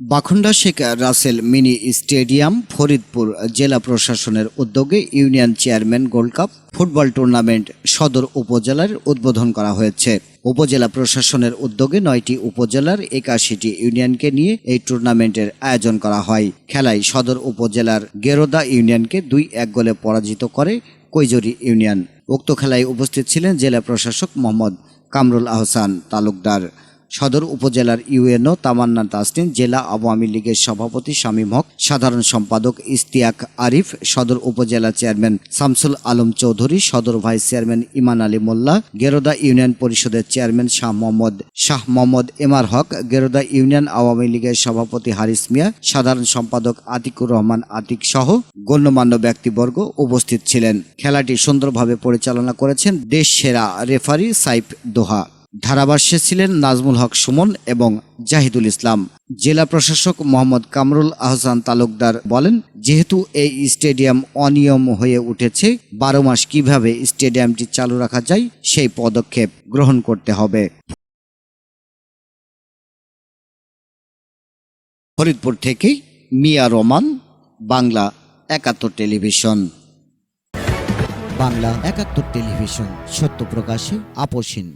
Bakhunda Sheikh Russel mini stadium, Faridpur জেলা প্রশাসনের উদ্যোগে union chairman gold cup football tournament সদর উপজেলার উদ্বোধন করা হয়েছে। উপজেলা প্রশাসনের উদ্যোগে নয়টি উপজেলার একাশিটি ইউনিয়নকে নিয়ে এই টুর্নামেন্টের আয়োজন করা হয়। খেলায় সদর উপজেলার গেরোদা ইউনিয়নকে দুই এক গোলে পরাজিত করে কৈজরি ইউনিয়ন। উক্ত খেলায় উপস্থিত ছিলেন জেলা প্রশাসক মোহাম্মদ কামরুল আহসান তালুকদার। সদর উপজেলার ইউএনও তামান্না তাসনিন জেলা আওয়ামী লীগের সভাপতি শামীম হক, সাধারণ সম্পাদক ইস্তিয়াক আরিফ, সদর উপজেলা চেয়ারম্যান শামসুল আলম চৌধুরী, সদর vice chairman Iman Ali Molla, Geroda union পরিষদের চেয়ারম্যান শাহ মোহাম্মদ শাহ মোহাম্মদ এমার হক, গেরোদা ইউনিয়ন আওয়ামী লীগের সভাপতি হারিস মিয়া, সাধারণ সম্পাদক আতিকুর রহমান আতিক সহ গণ্যমান্য ব্যক্তিবর্গ উপস্থিত ছিলেন। খেলাটি সুন্দরভাবে পরিচালনা করেছেন দেশ সেরা রেফারি সাইফ দোহা। ধারাভাষ্যে ছিলেন নাজমুল হক সুমন এবং জাহিদুল ইসলাম। জেলা প্রশাসক মোহাম্মদ কামরুল আহসান তালুকদার বলেন, যেহেতু এই স্টেডিয়াম অনিয়ম হয়ে উঠেছে, বারো মাস কীভাবে স্টেডিয়ামটি চালু রাখা যায়, সেই পদক্ষেপ গ্রহণ করতে হবে। ফরিদপুর থেকে মিয়া রোমান, বাংলা একাত্তর টেলিভিশন। বাংলা একাত্তর টেলিভিশন, সত্য প্রকাশে আপোষহীন